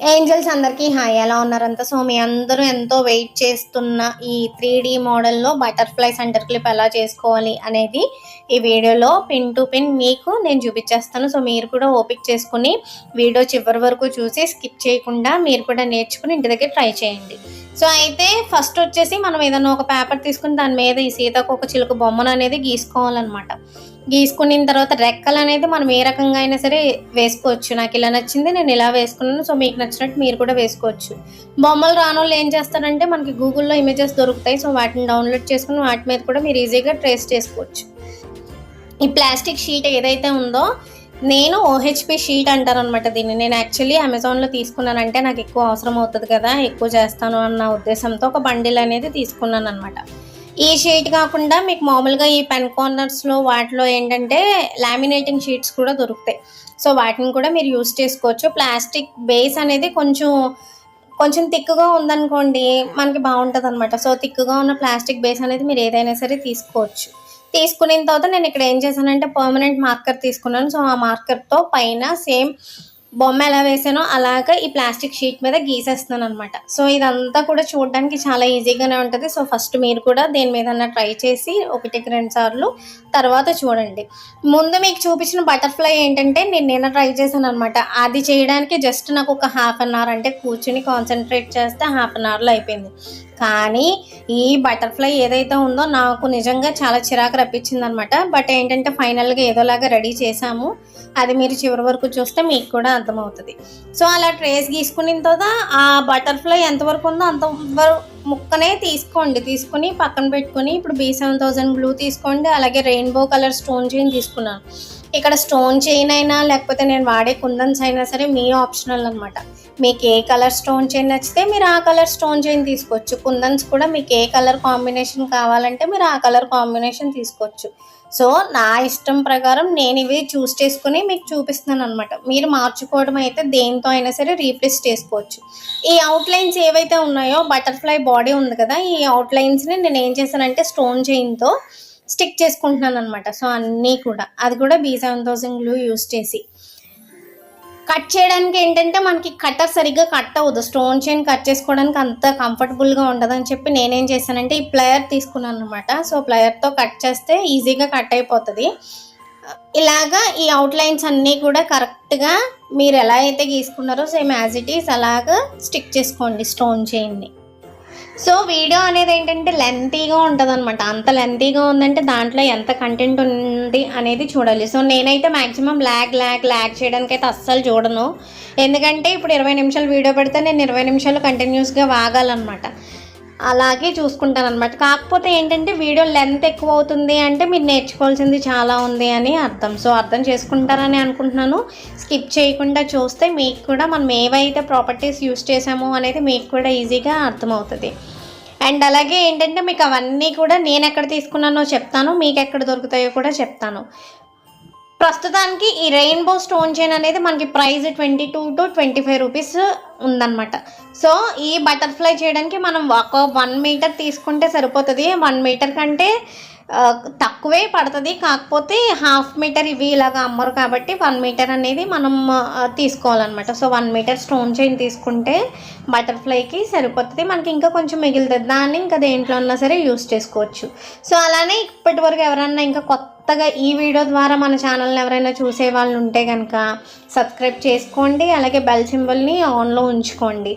Angels అందరికీ hi. ఎలా ఉన్నారంతా? So మీ అందరూ ఎంతో వెయిట్ చేస్తున్న ఈ త్రీ డీ మోడల్లో బటర్ఫ్లై సెంటర్ క్లిప్ ఎలా చేసుకోవాలి అనేది ఈ వీడియోలో పిన్ టు పిన్ మీకు నేను చూపించేస్తాను. సో మీరు కూడా ఓపిక్ చేసుకుని వీడియో చివరి వరకు చూసి స్కిప్ చేయకుండా మీరు కూడా నేర్చుకుని ఇంటి దగ్గర ట్రై చేయండి. సో అయితే ఫస్ట్ వచ్చేసి మనం ఏదైనా ఒక పేపర్ తీసుకుని దాని మీద ఈ సీతాకోక చిలుక బొమ్మను అనేది గీసుకోవాలన్నమాట. గీసుకున్న తర్వాత రెక్కలు అనేది మనం ఏ రకంగా అయినా సరే వేసుకోవచ్చు. నాకు ఇలా నచ్చింది నేను ఇలా వేసుకున్నాను సో మీకు నచ్చినట్టు మీరు కూడా వేసుకోవచ్చు. బొమ్మలు రాని వాళ్ళు ఏం చేస్తారంటే మనకి గూగుల్లో ఇమేజెస్ దొరుకుతాయి సో వాటిని డౌన్లోడ్ చేసుకుని వాటి మీద కూడా మీరు ఈజీగా ట్రేస్ చేసుకోవచ్చు. ఈ ప్లాస్టిక్ షీట్ ఏదైతే ఉందో నేను ఓహెచ్పి షీట్ అంటారు అనమాట దీన్ని. నేను యాక్చువల్లీ అమెజాన్లో తీసుకున్నానంటే నాకు ఎక్కువ అవసరం అవుతుంది కదా ఎక్కువ చేస్తాను అన్న ఉద్దేశంతో ఒక బండిల్ అనేది తీసుకున్నాను అనమాట ఈ షీట్ కాకుండా మీకు మామూలుగా ఈ పెన్ కార్నర్స్లో వాటిలో ఏంటంటే లామినేటింగ్ షీట్స్ కూడా దొరుకుతాయి. సో వాటిని కూడా మీరు యూస్ చేసుకోవచ్చు. ప్లాస్టిక్ బేస్ అనేది కొంచెం కొంచెం తిక్కుగా ఉందనుకోండి మనకి బాగుంటుంది అనమాట సో తిక్కుగా ఉన్న ప్లాస్టిక్ బేస్ అనేది మీరు ఏదైనా సరే తీసుకోవచ్చు. తీసుకున్న తర్వాత నేను ఇక్కడ ఏం చేశానంటే పర్మనెంట్ మార్కర్ తీసుకున్నాను. సో ఆ మార్కర్తో పైన సేమ్ బొమ్మ ఎలా వేసానో అలాగా ఈ ప్లాస్టిక్ షీట్ మీద గీసేస్తున్నాను అనమాట సో ఇదంతా కూడా చూడడానికి చాలా ఈజీగానే ఉంటుంది. సో ఫస్ట్ మీరు కూడా దేని మీద ట్రై చేసి ఒకటికి రెండు సార్లు తర్వాత చూడండి. ముందు మీకు చూపించిన బటర్ఫ్లై ఏంటంటే నేను నిన్న ట్రై చేశాను అనమాట అది చేయడానికి జస్ట్ నాకు ఒక హాఫ్ అన్ అవర్ అంటే కూర్చుని కాన్సన్ట్రేట్ చేస్తే హాఫ్ అన్ అవర్లో అయిపోయింది. కానీ ఈ బటర్ఫ్లై ఏదైతే ఉందో నాకు నిజంగా చాలా చిరాకు రప్పించింది అనమాట బట్ ఏంటంటే ఫైనల్గా ఏదోలాగా రెడీ చేశాము. అది మీరు చివరి వరకు చూస్తే మీకు కూడా అర్థమవుతుంది. సో అలా ట్రేస్ గీసుకున్న తర్వాత ఆ బటర్ఫ్లై ఎంతవరకు ఉందో అంత ముక్కనే తీసుకోండి. తీసుకుని పక్కన పెట్టుకుని ఇప్పుడు బీ సెవెన్ థౌజండ్ బ్లూ తీసుకోండి. అలాగే రెయిన్బో కలర్ స్టోన్ చైన్ తీసుకున్నాను. ఇక్కడ స్టోన్ చైన్ అయినా లేకపోతే నేను వాడే కుందన్స్ అయినా సరే మీ ఆప్షనల్ అనమాట మీకు ఏ కలర్ స్టోన్ చైన్ నచ్చితే మీరు ఆ కలర్ స్టోన్ చైన్ తీసుకోవచ్చు. కుందన్స్ కూడా మీకు ఏ కలర్ కాంబినేషన్ కావాలంటే మీరు ఆ కలర్ కాంబినేషన్ తీసుకోవచ్చు. సో నా ఇష్టం ప్రకారం నేను ఇవి చూస్ చేసుకుని మీకు చూపిస్తున్నాను అనమాట మీరు మార్చుకోవడం అయితే దేంతో అయినా సరే రీప్లేస్ చేసుకోవచ్చు. ఈ అవుట్లైన్స్ ఏవైతే ఉన్నాయో బటర్ఫ్లై బాడీ ఉంది కదా ఈ అవుట్లైన్స్ని నేను ఏం చేశానంటే స్టోన్ చైన్తో స్టిక్ చేసుకుంటున్నాను అనమాట సో అన్నీ కూడా. అది కూడా B seven thousand glue use చేసి. కట్ చేయడానికి ఏంటంటే మనకి కట్టర్ సరిగ్గా కట్ అవ్వదు. స్టోన్ చైన్ కట్ చేసుకోవడానికి అంత కంఫర్టబుల్గా ఉండదని చెప్పి నేనేం చేశానంటే ఈ ప్లేయర్ తీసుకున్నాను అనమాట సో ప్లేయర్తో కట్ చేస్తే ఈజీగా కట్ అయిపోతుంది. ఇలాగా ఈ అవుట్లైన్స్ అన్నీ కూడా కరెక్ట్గా మీరు ఎలా అయితే గీసుకున్నారో సేమ్ యాజ్ ఇట్ ఈస్ అలాగా స్టిక్ చేసుకోండి స్టోన్ చైన్ని. సో వీడియో అనేది ఏంటంటే లెంతీగా ఉంటుంది అనమాట అంత లెంతీగా ఉందంటే దాంట్లో ఎంత కంటెంట్ ఉంది అనేది చూడాలి. సో నేనైతే మ్యాక్సిమం ల్యాగ్ ల్యాగ్ ల్యాగ్ చేయడానికి అయితే అస్సలు చూడను. ఎందుకంటే ఇప్పుడు ఇరవై నిమిషాలు వీడియో పెడితే నేను ఇరవై నిమిషాలు కంటిన్యూస్గా వాగాలన్నమాట. అలాగే చూసుకుంటాను అనమాట కాకపోతే ఏంటంటే వీడియో లెంత్ ఎక్కువ అవుతుంది అంటే మీరు నేర్చుకోవాల్సింది చాలా ఉంది అని అర్థం. సో అర్థం చేసుకుంటారని అనుకుంటున్నాను. స్కిప్ చేయకుండా చూస్తే మీకు కూడా మనం ఏవైతే ప్రాపర్టీస్ యూస్ చేసామో అనేది మీకు కూడా ఈజీగా అర్థమవుతుంది. అండ్ అలాగే ఏంటంటే మీకు అవన్నీ కూడా నేను ఎక్కడ తీసుకున్నానో చెప్తాను మీకు ఎక్కడ దొరుకుతాయో కూడా చెప్తాను. ప్రస్తుతానికి ఈ రెయిన్బో స్టోన్ చైన్ అనేది మనకి price twenty two to twenty five rupees ఉందన్నమాట. సో ఈ బటర్ఫ్లై చేయడానికి మనం ఒక వన్ మీటర్ తీసుకుంటే సరిపోతుంది. వన్ మీటర్ కంటే తక్కువే పడుతుంది. కాకపోతే హాఫ్ మీటర్ ఇవి ఇలాగ అమ్మరు కాబట్టి వన్ మీటర్ అనేది మనం తీసుకోవాలన్నమాట. So one metre stone chain తీసుకుంటే బటర్ఫ్లైకి సరిపోతుంది. మనకి ఇంకా కొంచెం మిగులుతుంది దాన్ని ఇంకా దేంట్లో ఉన్నా సరే యూస్ చేసుకోవచ్చు. సో అలానే ఇప్పటివరకు ఎవరన్నా ఇంకా కొత్తగా ఈ వీడియో ద్వారా మన ఛానల్ని ఎవరైనా చూసే వాళ్ళు ఉంటే కనుక సబ్స్క్రైబ్ చేసుకోండి అలాగే బెల్ సింబల్ని ఆన్లో ఉంచుకోండి.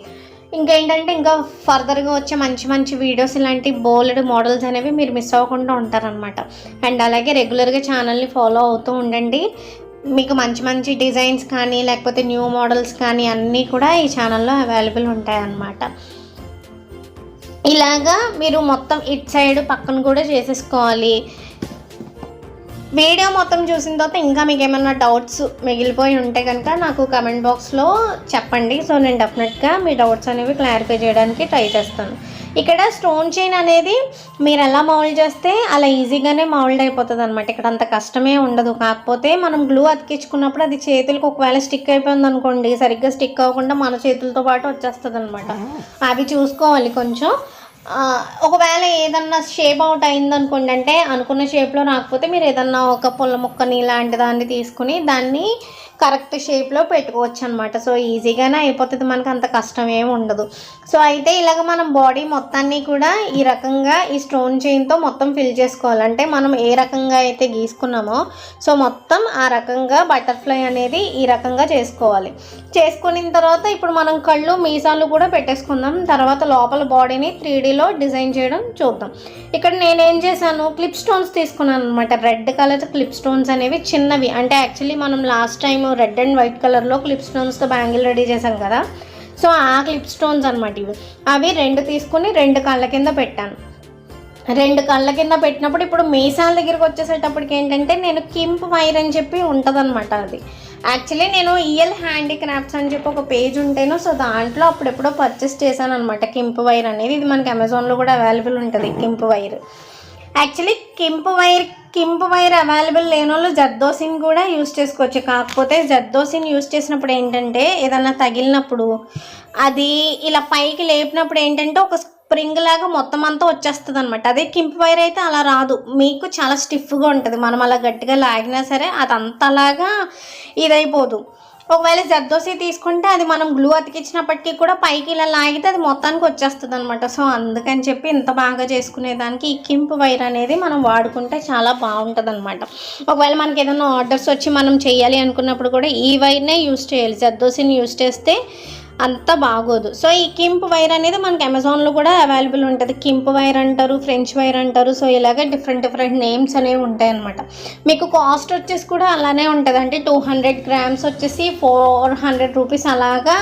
ఇంకేంటంటే ఇంకా ఫర్దర్గా వచ్చే మంచి మంచి వీడియోస్ ఇలాంటి బోల్డ్ మోడల్స్ అనేవి మీరు మిస్ అవ్వకుండా ఉంటారనమాట అండ్ అలాగే రెగ్యులర్గా ఛానల్ని ఫాలో అవుతూ ఉండండి. మీకు మంచి మంచి డిజైన్స్ కానీ లేకపోతే న్యూ మోడల్స్ కానీ అన్నీ కూడా ఈ ఛానల్లో అవైలబుల్ ఉంటాయన్నమాట. ఇలాగా మీరు మొత్తం ఇట్ సైడ్ పక్కన కూడా చేసేసుకోవాలి. వీడియో మొత్తం చూసిన తర్వాత ఇంకా మీకు ఏమైనా డౌట్స్ మిగిలిపోయి ఉంటే కనుక నాకు కమెంట్ బాక్స్లో చెప్పండి. సో నేను డెఫినెట్గా మీ డౌట్స్ అనేవి క్లారిఫై చేయడానికి ట్రై చేస్తాను. ఇక్కడ స్టోన్ చైన్ అనేది మీరు ఎలా మౌల్డ్ చేస్తే అలా ఈజీగానే మౌల్డ్ అయిపోతుంది అనమాట ఇక్కడ అంత కష్టమే ఉండదు. కాకపోతే మనం గ్లూ అతికించుకున్నప్పుడు అది చేతులకు ఒకవేళ స్టిక్ అయిపోయింది అనుకోండి సరిగ్గా స్టిక్ అవ్వకుండా మన చేతులతో పాటు వచ్చేస్తుంది అనమాట అవి చూసుకోవాలి కొంచెం. ఒకవేళ ఏదన్నా షేప్ అవుట్ అయింది అనుకోండి అంటే అనుకున్న షేప్లో రాకపోతే మీరు ఏదన్నా ఒక పుల్ల ముక్కని ఇలాంటి దాన్ని తీసుకుని దాన్ని కరెక్ట్ షేప్లో పెట్టుకోవచ్చు అనమాట సో ఈజీగానే అయిపోతుంది. మనకు అంత కష్టం ఏమి ఉండదు. సో అయితే ఇలాగ మనం బాడీ మొత్తాన్ని కూడా ఈ రకంగా ఈ స్టోన్ చైన్తో మొత్తం ఫిల్ చేసుకోవాలి అంటే మనం ఏ రకంగా అయితే గీసుకున్నామో సో మొత్తం ఆ రకంగా బటర్ఫ్లై అనేది ఈ రకంగా చేసుకోవాలి. చేసుకున్న తర్వాత ఇప్పుడు మనం కళ్ళు మీసాలు కూడా పెట్టేసుకుందాం. తర్వాత లోపల బాడీని త్రీ డీలో డిజైన్ చేయడం చూద్దాం. ఇక్కడ నేనేం చేశాను? క్లిప్ స్టోన్స్ తీసుకున్నాను అనమాట రెడ్ కలర్ క్లిప్ స్టోన్స్ అనేవి చిన్నవి. అంటే యాక్చువల్లీ మనం last time red and white కలర్లో క్లిప్ స్టోన్స్తో బ్యాంగిల్ రెడీ చేశాం కదా. సో ఆ క్లిప్ స్టోన్స్ అనమాట ఇవి. అవి రెండు తీసుకుని రెండు కళ్ళ కింద పెట్టాను. రెండు కళ్ళ కింద పెట్టినప్పుడు ఇప్పుడు మీసాల దగ్గరికి వచ్చేసేటప్పటికి ఏంటంటే నేను కింప్ వైర్ అని చెప్పి ఉంటుందన్నమాట అది. యాక్చువల్లీ నేను ఇయల్ హ్యాండీక్రాఫ్ట్స్ అని చెప్పి ఒక పేజ్ ఉంటేను సో దాంట్లో అప్పుడెప్పుడో పర్చేస్ చేశాను అనమాట కింప్ వైర్ అనేది. ఇది మనకి అమెజాన్లో కూడా అవైలబుల్ ఉంటుంది gimp wire. Actually gimp wire gimp wire available లేని వాళ్ళు జర్దోసిన్ కూడా యూస్ చేసుకోవచ్చు. కాకపోతే జర్దోసిన్ యూస్ చేసినప్పుడు ఏంటంటే ఏదన్నా తగిలినప్పుడు అది ఇలా పైకి లేపినప్పుడు ఏంటంటే ఒక స్ప్రింగ్ లాగా మొత్తం అంతా వచ్చేస్తుంది అనమాట అదే కింపు వైర్ అయితే అలా రాదు. మీకు చాలా స్టిఫ్గా ఉంటుంది. మనం అలా గట్టిగా లాగినా సరే అది అంతలాగా ఇదైపోదు. ఒకవేళ జర్దోసి తీసుకుంటే అది మనం గ్లూ అతికించినప్పటికీ కూడా పైకి ఇలా లాగితే అది మొత్తానికి వచ్చేస్తుంది అనమాట సో అందుకని చెప్పి ఇంత బాగా చేసుకునేదానికి ఈ కింపు వైర్ అనేది మనం వాడుకుంటే చాలా బాగుంటుంది అనమాట ఒకవేళ మనకి ఏదైనా ఆర్డర్స్ వచ్చి మనం చేయాలి అనుకున్నప్పుడు కూడా ఈ వైర్నే యూస్ చేయాలి. జర్దోసిని యూస్ చేస్తే అంత బాగోదు. సో ఈ కింప్ వైర్ అనేది మనకి అమెజాన్లో కూడా అవైలబుల్ ఉంటుంది. కింప్ వైర్ అంటారు ఫ్రెంచ్ వైర్ అంటారు. సో ఇలాగే డిఫరెంట్ డిఫరెంట్ నేమ్స్ అనేవి ఉంటాయి అనమాట మీకు కాస్ట్ వచ్చేసి కూడా అలానే ఉంటుంది. అంటే టూ హండ్రెడ్ గ్రామ్స్ వచ్చేసి ఫోర్ హండ్రెడ్ రూపీస్ అలాగా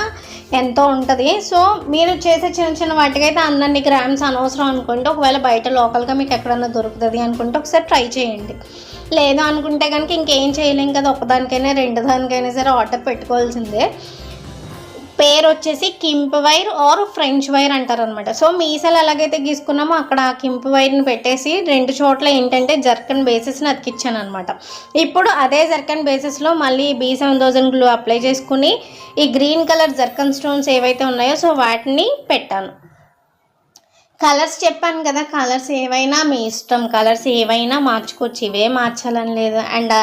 ఎంతో ఉంటుంది. సో మీరు చేసే చిన్న చిన్న వాటికైతే అన్నన్ని గ్రామ్స్ అనవసరం అనుకుంటే ఒకవేళ బయట లోకల్గా మీకు ఎక్కడన్నా దొరుకుతుంది అనుకుంటే ఒకసారి ట్రై చేయండి. లేదు అనుకుంటే కనుక ఇంకేం చేయలేం కదా ఒకదానికైనా రెండు దానికైనా సరే ఆర్డర్ పెట్టుకోవాల్సిందే. పేరు వచ్చేసి gimp wire or French wire అంటారు అనమాట సో మీసాలు ఎలాగైతే గీసుకున్నామో అక్కడ కింప్ వైర్ని పెట్టేసి రెండు చోట్ల ఏంటంటే జర్కన్ బేసిస్ని అతికిచ్చాను అనమాట ఇప్పుడు అదే జర్కన్ బేసిస్లో మళ్ళీ B seven thousand glue apply చేసుకుని ఈ గ్రీన్ కలర్ జర్కన్ స్టోన్స్ ఏవైతే ఉన్నాయో సో వాటిని పెట్టాను. కలర్స్ చెప్పాను కదా కలర్స్ ఏవైనా మీ ఇష్టం కలర్స్ ఏవైనా మార్చుకోవచ్చు ఇవే మార్చాలని లేదు. అండ్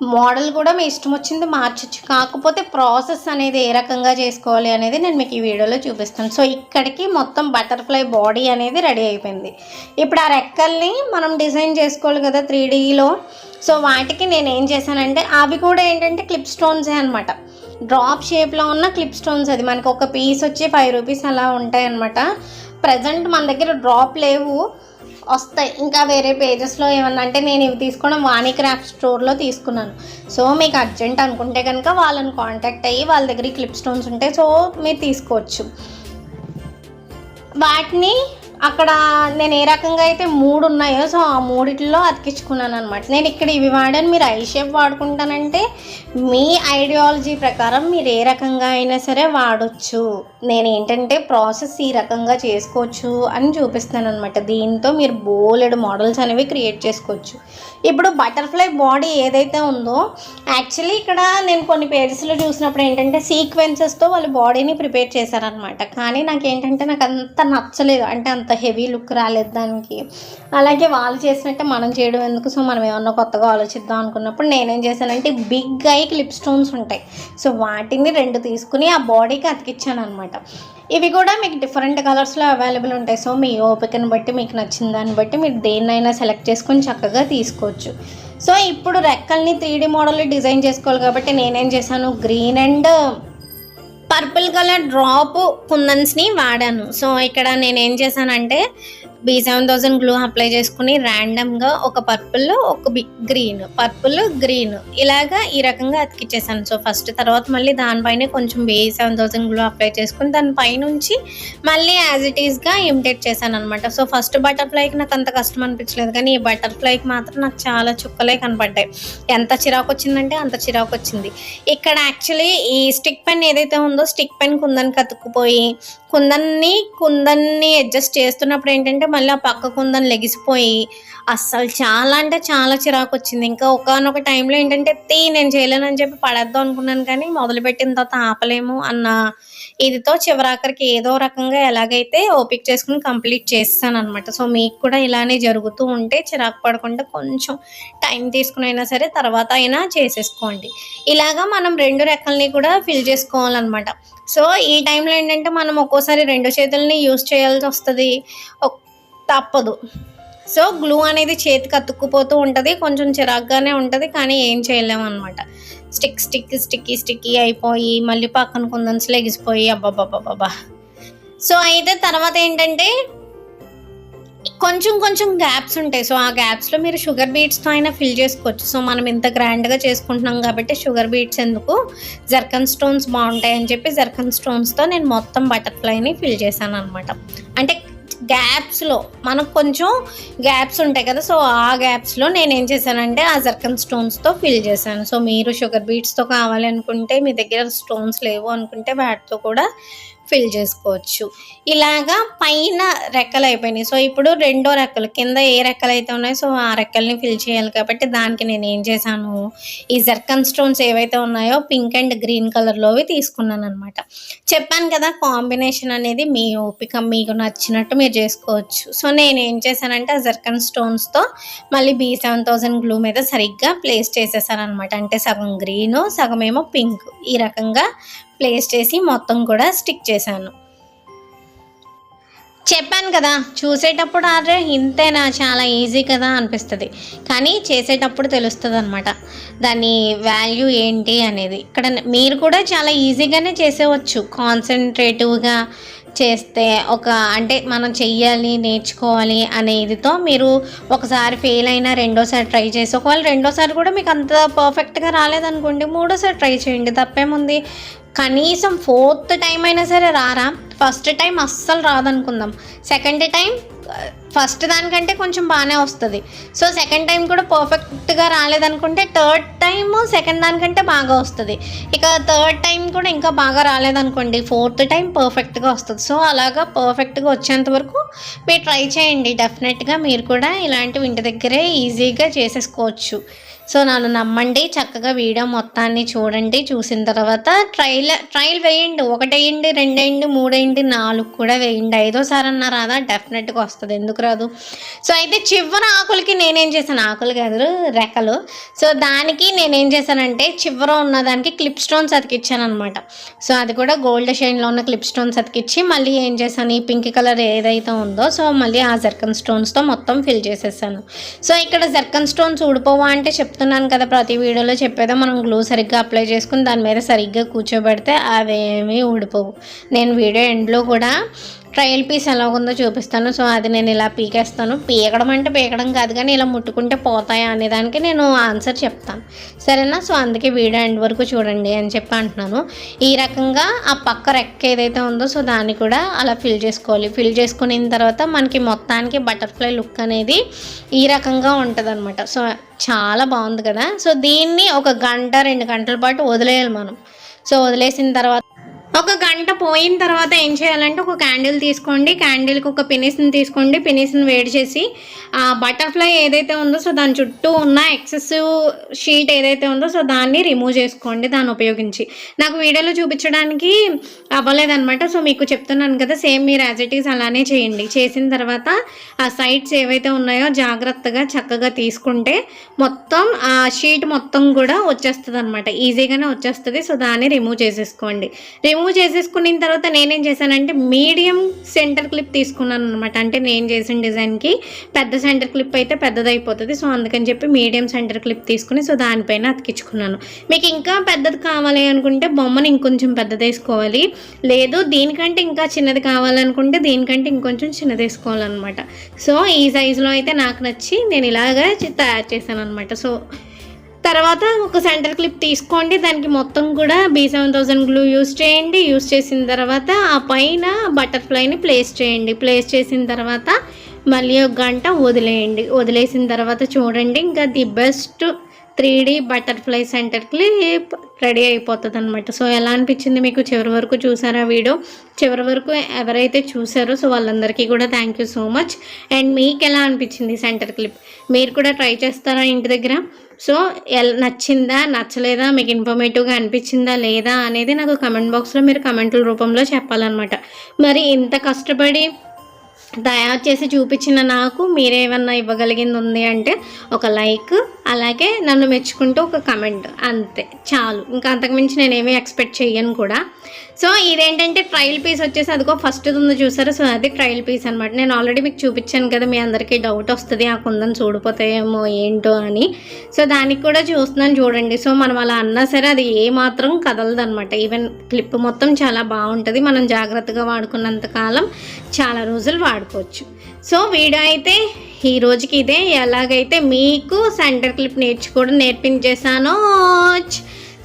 మోడల్ కూడా మీ ఇష్టం వచ్చింది మార్చచ్చు. కాకపోతే ప్రాసెస్ అనేది ఏ రకంగా చేసుకోవాలి అనేది నేను మీకు ఈ వీడియోలో చూపిస్తాను. సో ఇక్కడికి మొత్తం బటర్ఫ్లై బాడీ అనేది రెడీ అయిపోయింది. ఇప్పుడు ఆ రెక్కల్ని మనం డిజైన్ చేసుకోవాలి కదా త్రీ డీలో. సో వాటికి నేను ఏం చేశానంటే అవి కూడా ఏంటంటే క్లిప్ స్టోన్సే అనమాట డ్రాప్ షేప్లో ఉన్న క్లిప్ స్టోన్స్ అది. మనకు ఒక పీస్ వచ్చి ఫైవ్ రూపీస్ అలా ఉంటాయి అనమాట ప్రజెంట్ మన దగ్గర డ్రాప్ లేవు. వస్తాయి. ఇంకా వేరే పేజెస్లో ఏమన్నా అంటే నేను ఇవి తీసుకోవడం వాణి క్రాఫ్ట్ స్టోర్లో తీసుకున్నాను. సో మీకు అర్జెంట్ అనుకుంటే కనుక వాళ్ళని కాంటాక్ట్ అయ్యి వాళ్ళ దగ్గర క్లిప్ స్టోన్స్ ఉంటాయి. సో మీరు తీసుకోవచ్చు. వాటిని అక్కడ నేను ఏ రకంగా అయితే మూడు ఉన్నాయో సో ఆ మూడిట్లో అతికించుకున్నాను అనమాట నేను ఇక్కడ ఇవి వాడాను. మీరు ఐ షేప్ వాడుకుంటానంటే మీ ఐడియాలజీ ప్రకారం మీరు ఏ రకంగా అయినా సరే వాడచ్చు. నేను ఏంటంటే ప్రాసెస్ ఈ రకంగా చేసుకోవచ్చు అని చూపిస్తాను అనమాట దీంతో మీరు బోలెడు మోడల్స్ అనేవి క్రియేట్ చేసుకోవచ్చు. ఇప్పుడు బటర్ఫ్లై బాడీ ఏదైతే ఉందో యాక్చువల్లీ ఇక్కడ నేను కొన్ని పేజెస్లో చూసినప్పుడు ఏంటంటే సీక్వెన్సెస్తో వాళ్ళు బాడీని ప్రిపేర్ చేశారనమాట కానీ నాకు ఏంటంటే నాకు అంత నచ్చలేదు. అంటే అంత హెవీ లుక్ రాలేదు దానికి. అలాగే వాళ్ళు చేసినట్టే మనం చేయడం ఎందుకు? సో మనం ఏమన్నా కొత్తగా ఆలోచిద్దాం అనుకున్నప్పుడు నేనేం చేశానంటే బిగ్ ఐ క్లిప్ స్టోన్స్ ఉంటాయి. సో వాటిని రెండు తీసుకుని ఆ బాడీకి అతికిచ్చాను అనమాట ఇవి కూడా మీకు డిఫరెంట్ కలర్స్లో అవైలబుల్ ఉంటాయి. సో మీ ఓపికను బట్టి మీకు నచ్చిన దాన్ని బట్టి మీరు దేన్నైనా సెలెక్ట్ చేసుకొని చక్కగా తీసుకోవచ్చు. సో ఇప్పుడు రెక్కల్ని త్రీ డీ మోడల్లో డిజైన్ చేసుకోవాలి కాబట్టి నేనేం చేశాను? Green and purple colour drop కుందన్స్ని వాడాను. సో ఇక్కడ నేను ఏం చేశానంటే B seven thousand glue apply చేసుకుని ర్యాండమ్గా ఒక పర్పుల్ ఒక బి గ్రీన్ పర్పుల్ గ్రీన్ ఇలాగా ఈ రకంగా అతికిచ్చేసాను. సో ఫస్ట్ తర్వాత మళ్ళీ దానిపైన కొంచెం B seven thousand glue apply చేసుకుని దానిపైనుంచి మళ్ళీ యాజ్ ఇట్ ఈస్గా ఇమిటేట్ చేశాను అనమాట సో ఫస్ట్ బటర్ఫ్లైకి నాకు అంత కష్టం అనిపించలేదు. కానీ ఈ బటర్ఫ్లైకి మాత్రం నాకు చాలా చుక్కలే కనపడ్డాయి. ఎంత చిరాకు వచ్చిందంటే అంత చిరాకు వచ్చింది. ఇక్కడ యాక్చువల్లీ ఈ స్టిక్ పెన్ ఏదైతే ఉందో స్టిక్ పెన్ ఉందని అతుక్కుపోయి కుందన్ని కుందన్ని అడ్జస్ట్ చేస్తున్నప్పుడు ఏంటంటే మళ్ళీ ఆ పక్క కుందన్ లెగిసిపోయి అస్సలు చాలా అంటే చాలా చిరాకు వచ్చింది ఇంకా ఒకనొక టైంలో ఏంటంటే తీ నేను చేయలేనని చెప్పి పడేద్దాం అనుకున్నాను కానీ మొదలుపెట్టిన తర్వాత ఆపలేము అన్న ఇదితో చివరాఖరికి ఏదో రకంగా ఎలాగైతే ఓపిక చేసుకుని కంప్లీట్ చేస్తాను అనమాట సో మీకు కూడా ఇలానే జరుగుతూ ఉంటే చిరాకు పడకుండా కొంచెం టైం తీసుకుని అయినా సరే తర్వాత అయినా చేసేసుకోండి. ఇలాగా మనం రెండు రెక్కల్ని కూడా ఫిల్ చేసుకోవాలన్నమాట. సో ఈ టైంలో ఏంటంటే మనం ఒక్కోసారి రెండు చేతుల్ని యూజ్ చేయాల్సి వస్తుంది. తప్పదు. సో గ్లూ అనేది చేతికి అతుక్కుపోతూ ఉంటుంది కొంచెం చిరాగ్గానే ఉంటుంది కానీ ఏం చేయలేము అనమాట స్టిక్ స్టిక్ స్టిక్కీ స్టిక్కీ అయిపోయి మళ్ళీ పక్కన కుందన్స్ లెగిసిపోయి అబ్బాబాబాబా సో అయితే తర్వాత ఏంటంటే కొంచెం కొంచెం గ్యాప్స్ ఉంటాయి. సో ఆ గ్యాప్స్లో మీరు షుగర్ బీట్స్తో అయినా ఫిల్ చేసుకోవచ్చు. సో మనం ఇంత గ్రాండ్గా చేసుకుంటున్నాం కాబట్టి షుగర్ బీట్స్ ఎందుకు? జర్కన్ స్టోన్స్ బాగుంటాయి అని చెప్పి జర్కన్ స్టోన్స్తో నేను మొత్తం బటర్ఫ్లైని ఫిల్ చేశాను అనమాట అంటే గ్యాప్స్లో మనకు కొంచెం గ్యాప్స్ ఉంటాయి కదా. సో ఆ గ్యాప్స్లో నేను ఏం చేశానంటే ఆ జర్కన్ స్టోన్స్తో ఫిల్ చేశాను. సో మీరు షుగర్ బీట్స్తో కావాలి అనుకుంటే మీ దగ్గర స్టోన్స్ లేవు అనుకుంటే వాటితో కూడా ఫిల్ చేసుకోవచ్చు. ఇలాగా పైన రెక్కలు అయిపోయినాయి. సో ఇప్పుడు రెండో రెక్కలు కింద ఏ రెక్కలు అయితే ఉన్నాయో సో ఆ రెక్కల్ని ఫిల్ చేయాలి కాబట్టి దానికి నేను ఏం చేశాను? ఈ జర్కన్ స్టోన్స్ ఏవైతే ఉన్నాయో పింక్ అండ్ గ్రీన్ కలర్లోవి తీసుకున్నాను అనమాట చెప్పాను కదా కాంబినేషన్ అనేది మీ ఓపిక మీకు నచ్చినట్టు మీరు చేసుకోవచ్చు. సో నేను ఏం చేశానంటే ఆ జర్కన్ స్టోన్స్తో మళ్ళీ బీ సెవెన్ థౌజండ్ గ్లూ మీద సరిగ్గా ప్లేస్ చేసేసాను అనమాట అంటే సగం గ్రీను సగం ఏమో పింక్. ఈ రకంగా ప్లేస్ చేసి మొత్తం కూడా స్టిక్ చేశాను. చెప్పాను కదా చూసేటప్పుడు అరే ఇంతేనా చాలా ఈజీ కదా అనిపిస్తుంది. కానీ చేసేటప్పుడు తెలుస్తుంది అనమాట దాని వాల్యూ ఏంటి అనేది. ఇక్కడ మీరు కూడా చాలా ఈజీగానే చేసేవచ్చు. కాన్సన్ట్రేటివ్గా చేస్తే ఒక అంటే మనం చెయ్యాలి నేర్చుకోవాలి అనే ఇదితో మీరు ఒకసారి ఫెయిల్ అయినా రెండోసారి ట్రై చేసి ఒకవేళ రెండోసారి కూడా మీకు అంత పర్ఫెక్ట్గా రాలేదనుకోండి మూడోసారి ట్రై చేయండి. తప్పేముంది? కనీసం ఫోర్త్ టైం అయినా సరే రారా. ఫస్ట్ టైం అస్సలు రాదనుకుందాం. సెకండ్ టైం ఫస్ట్ దానికంటే కొంచెం బాగానే వస్తుంది. సో సెకండ్ టైం కూడా పర్ఫెక్ట్గా రాలేదనుకుంటే థర్డ్ టైము సెకండ్ దానికంటే బాగా వస్తుంది. ఇక థర్డ్ టైం కూడా ఇంకా బాగా రాలేదనుకోండి ఫోర్త్ టైం పర్ఫెక్ట్గా వస్తుంది. సో అలాగా పర్ఫెక్ట్గా వచ్చేంత వరకు మీరు ట్రై చేయండి. డెఫినెట్గా మీరు కూడా ఇలాంటివి ఇంటి దగ్గరే ఈజీగా చేసేసుకోవచ్చు. సో నన్ను నమ్మండి చక్కగా వీడియో మొత్తాన్ని చూడండి. చూసిన తర్వాత ట్రైల్ ట్రైల్ వేయండి. ఒకటేయండి రెండేయండి మూడేయండి నాలుగు కూడా వేయండి. ఐదోసారి అన్న రాదా? డెఫినెట్గా వస్తుంది. ఎందుకు రాదు? సో అయితే చివరి ఆకులకి నేనేం చేశాను? ఆకులు కాదు రెక్కలు. సో దానికి నేనేం చేశానంటే చివర ఉన్న దానికి క్లిప్ స్టోన్స్ అతికిచ్చాను అనమాట సో అది కూడా గోల్డ్ షైన్లో ఉన్న క్లిప్ స్టోన్స్ అతికిచ్చి మళ్ళీ ఏం చేశాను? ఈ పింక్ కలర్ ఏదైతే ఉందో సో మళ్ళీ ఆ జర్కన్ స్టోన్స్తో మొత్తం ఫిల్ చేసేసాను. సో ఇక్కడ జర్కన్ స్టోన్స్ ఊడిపోవా అంటే చెప్తాను. చెప్తున్నాను కదా ప్రతి వీడియోలో చెప్పేదో మనం గ్లూ సరిగ్గా అప్లై చేసుకుని దాని మీద సరిగ్గా కూర్చోబెడితే అవేమీ ఊడిపోవు. నేను వీడియో ఎండ్లో కూడా ట్రయల్ పీస్ ఎలా ఉందో చూపిస్తాను. సో అది నేను ఇలా పీకేస్తాను. పీకడం అంటే పీకడం కాదు కానీ ఇలా ముట్టుకుంటే పోతాయా అనే దానికి నేను ఆన్సర్ చెప్తాను. సరేనా? సో అందుకే వీడియో ఎండ్ వరకు చూడండి అని చెప్పి అంటున్నాను. ఈ రకంగా ఆ పక్క రెక్క ఏదైతే ఉందో సో దాన్ని కూడా అలా ఫిల్ చేసుకోవాలి. ఫిల్ చేసుకున్న తర్వాత మనకి మొత్తానికి బటర్ఫ్లై లుక్ అనేది ఈ రకంగా ఉంటుంది సో చాలా బాగుంది కదా? సో దీన్ని ఒక గంట రెండు గంటల పాటు వదిలేయాలి మనం. సో వదిలేసిన తర్వాత ఒక గంట పోయిన తర్వాత ఏం చేయాలంటే ఒక క్యాండిల్ తీసుకోండి. క్యాండిల్కి ఒక పినిస్ని తీసుకోండి. పినిస్ని వేడి చేసి ఆ బటర్ఫ్లై ఏదైతే ఉందో సో దాని చుట్టూ ఉన్న ఎక్సెసివ్ షీట్ ఏదైతే ఉందో సో దాన్ని రిమూవ్ చేసుకోండి దాన్ని ఉపయోగించి. నాకు వీడియోలో చూపించడానికి అవ్వలేదన్నమాట. సో మీకు చెప్తున్నాను కదా సేమ్ మీరు యాజ్ ఇట్ ఈస్ అలానే చేయండి. చేసిన తర్వాత ఆ సైడ్స్ ఏవైతే ఉన్నాయో జాగ్రత్తగా చక్కగా తీసుకుంటే మొత్తం ఆ షీట్ మొత్తం కూడా వచ్చేస్తుంది అనమాట ఈజీగానే వచ్చేస్తుంది. సో దాన్ని రిమూవ్ చేసేసుకోండి. రిమూవ్ చేసేసుకున్న తర్వాత నేనేం చేశానంటే మీడియం సెంటర్ క్లిప్ తీసుకున్నాను అనమాట అంటే నేను చేసిన డిజైన్కి పెద్ద సెంటర్ క్లిప్ అయితే పెద్దదైపోతుంది. సో అందుకని చెప్పి మీడియం సెంటర్ క్లిప్ తీసుకుని సో దానిపైన అతికించుకున్నాను. మీకు ఇంకా పెద్దది కావాలి అనుకుంటే బొమ్మను ఇంకొంచెం పెద్దది వేసుకోవాలి లేదు దీనికంటే ఇంకా చిన్నది కావాలనుకుంటే దీనికంటే ఇంకొంచెం చిన్నది వేసుకోవాలన్నమాట సో ఈ సైజులో అయితే నాకు నచ్చి నేను ఇలాగా తయారు చేశాను అనమాట సో తర్వాత ఒక సెంటర్ క్లిప్ తీసుకోండి. దానికి మొత్తం కూడా B seven thousand glue use చేయండి. యూస్ చేసిన తర్వాత ఆ పైన బటర్ఫ్లైని ప్లేస్ చేయండి. ప్లేస్ చేసిన తర్వాత మళ్ళీ ఒక గంట వదిలేయండి. వదిలేసిన తర్వాత చూడండి ఇంకా the best three D butterfly centre clip ready అయిపోతుంది అనమాట సో ఎలా అనిపించింది మీకు చివరి వరకు చూసారా వీడియో? చివరి వరకు ఎవరైతే చూసారో సో వాళ్ళందరికీ కూడా thank you so much and మీకు ఎలా అనిపించింది సెంటర్ క్లిప్ మీరు కూడా ట్రై చేస్తారా ఇంటి దగ్గర? సో ఎల్ నచ్చిందా నచ్చలేదా మీకు ఇన్ఫర్మేటివ్గా అనిపించిందా లేదా అనేది నాకు కమెంట్ బాక్స్లో మీరు కమెంట్ల రూపంలో చెప్పాలన్నమాట. మరి ఇంత కష్టపడి తయారు చేసి చూపించిన నాకు మీరేమన్నా ఇవ్వగలిగింది ఉంది అంటే ఒక లైక్ అలాగే నన్ను మెచ్చుకుంటూ ఒక కమెంట్ అంతే చాలు. ఇంకా అంతకుమించి నేనేమీ ఎక్స్పెక్ట్ చేయను కూడా. సో ఇదేంటంటే ట్రయల్ పీస్ వచ్చేసి అదిగో ఫస్ట్ ఉంది చూసారా? సో అది ట్రయల్ పీస్ అనమాట నేను ఆల్రెడీ మీకు చూపించాను కదా మీ అందరికీ డౌట్ వస్తుంది ఆ కుందని చూడిపోతాయేమో ఏంటో అని. సో దానికి కూడా చూస్తున్నాను చూడండి. సో మనం అలా అన్నా సరే అది ఏ మాత్రం కదలదు అనమాట ఈవెన్ క్లిప్ మొత్తం చాలా బాగుంటుంది. మనం జాగ్రత్తగా వాడుకున్నంత కాలం చాలా రోజులు వాడుకోవచ్చు. సో వీడియో అయితే ఈ రోజుకి ఇదే. ఎలాగైతే మీకు సెంటర్ క్లిప్ నేర్చుకోవడం నేర్పించేసానో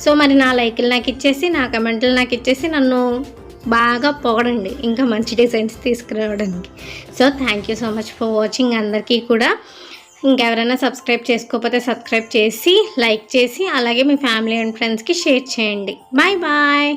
సో మరి నా లైకులు నాకు ఇచ్చేసి నా కమెంట్లు నాకు ఇచ్చేసి నన్ను బాగా పొగడండి ఇంకా మంచి డిజైన్స్ తీసుకురావడానికి. So thank you so much for watching అందరికీ కూడా. ఇంకెవరైనా సబ్స్క్రైబ్ చేసుకోకపోతే సబ్స్క్రైబ్ చేసి లైక్ చేసి అలాగే మీ ఫ్యామిలీ అండ్ ఫ్రెండ్స్కి షేర్ చేయండి. Bye bye